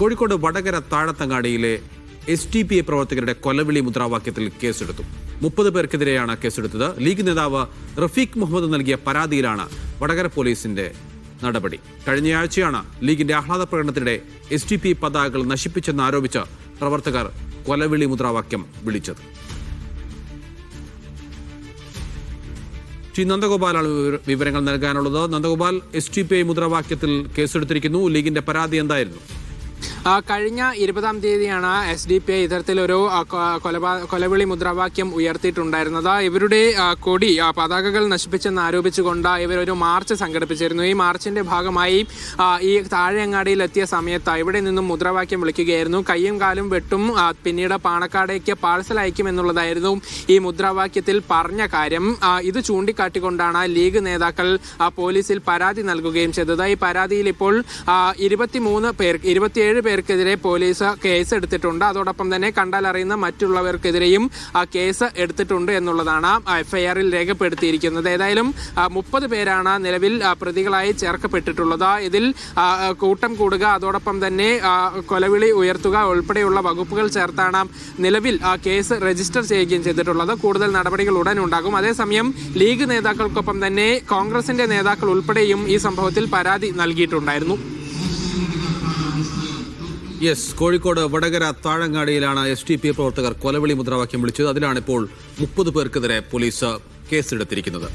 കോഴിക്കോട് വടകര താഴത്തങ്ങാടിയിലെ S T P I പ്രവർത്തകരുടെ കൊലവിളി മുദ്രാവാക്യത്തിൽ കേസെടുത്തു. മുപ്പത് പേർക്കെതിരെയാണ് കേസെടുത്തത്. ലീഗ് നേതാവ് റഫീഖ് മുഹമ്മദ് നൽകിയ പരാതിയിലാണ് വടകര പോലീസിന്റെ നടപടി. കഴിഞ്ഞയാഴ്ചയാണ് ലീഗിന്റെ ആഹ്ലാദ പ്രകടനത്തിനിടെ എസ് ടി പി പതാകകൾ നശിപ്പിച്ചെന്ന് ആരോപിച്ച പ്രവർത്തകർ കൊലവിളി മുദ്രാവാക്യം വിളിച്ചത്. ശ്രീ നന്ദഗോപാലാണ് വിവരങ്ങൾ നൽകാനുള്ളത്. Nandagopal S D P I മുദ്രാവാക്യത്തിൽ കേസെടുത്തിരിക്കുന്നു. ലീഗിന്റെ പരാതി എന്തായിരുന്നു? കഴിഞ്ഞ ഇരുപതാം തീയതിയാണ് എസ് ഡി പി ഐ ഇത്തരത്തിലൊരു കൊലപാ കൊലവിളി മുദ്രാവാക്യം ഉയർത്തിയിട്ടുണ്ടായിരുന്നത്. ഇവരുടെ കൊടി പതാകകൾ നശിപ്പിച്ചെന്ന് ആരോപിച്ചുകൊണ്ട് ഇവരൊരു മാർച്ച് സംഘടിപ്പിച്ചിരുന്നു. ഈ മാർച്ചിന്റെ ഭാഗമായി ഈ താഴെയങ്ങാടിയിൽ എത്തിയ സമയത്ത് ഇവിടെ നിന്നും മുദ്രാവാക്യം വിളിക്കുകയായിരുന്നു. കയ്യും കാലും വെട്ടും പിന്നീട് പാണക്കാടേക്ക് പാഴ്സൽ അയക്കും എന്നുള്ളതായിരുന്നു ഈ മുദ്രാവാക്യത്തിൽ പറഞ്ഞ കാര്യം. ഇത് ചൂണ്ടിക്കാട്ടിക്കൊണ്ടാണ് ലീഗ് നേതാക്കൾ പോലീസിൽ പരാതി നൽകുകയും ചെയ്തത്. ഈ പരാതിയിൽ ഇപ്പോൾ ഇരുപത്തിമൂന്ന് പേർ ഇരുപത്തിയേഴ് പേർക്കെതിരെ പോലീസ് കേസ് എടുത്തിട്ടുണ്ട്. അതോടൊപ്പം തന്നെ കണ്ടാൽ അറിയുന്ന മറ്റുള്ളവർക്കെതിരെയും കേസ് എടുത്തിട്ടുണ്ട് എന്നുള്ളതാണ് എഫ്ഐആറിൽ രേഖപ്പെടുത്തിയിരിക്കുന്നത്. ഏതായാലും മുപ്പത് പേരാണ് നിലവിൽ പ്രതികളായി ചേർക്കപ്പെട്ടിട്ടുള്ളത്. ഇതിൽ കൂട്ടം കൂടുക അതോടൊപ്പം തന്നെ കൊലവിളി ഉയർത്തുക ഉൾപ്പെടെയുള്ള വകുപ്പുകൾ ചേർത്താണ് നിലവിൽ കേസ് രജിസ്റ്റർ ചെയ്യുകയും ചെയ്തിട്ടുള്ളത്. കൂടുതൽ നടപടികൾ ഉടൻ ഉണ്ടാകും. അതേസമയം ലീഗ് നേതാക്കൾക്കൊപ്പം തന്നെ കോൺഗ്രസിന്റെ നേതാക്കൾ ഉൾപ്പെടെയും ഈ സംഭവത്തിൽ പരാതി നൽകിയിട്ടുണ്ടായിരുന്നു. യെസ് കോഴിക്കോട് വടകര താഴങ്ങാടിയിലാണ് എസ് ടി പി പ്രവർത്തകർ കൊലവിളി മുദ്രാവാക്യം വിളിച്ചത്. അതിലാണ് ഇപ്പോൾ മുപ്പത് പേർക്കെതിരെ പോലീസ് കേസെടുത്തിരിക്കുന്നത്.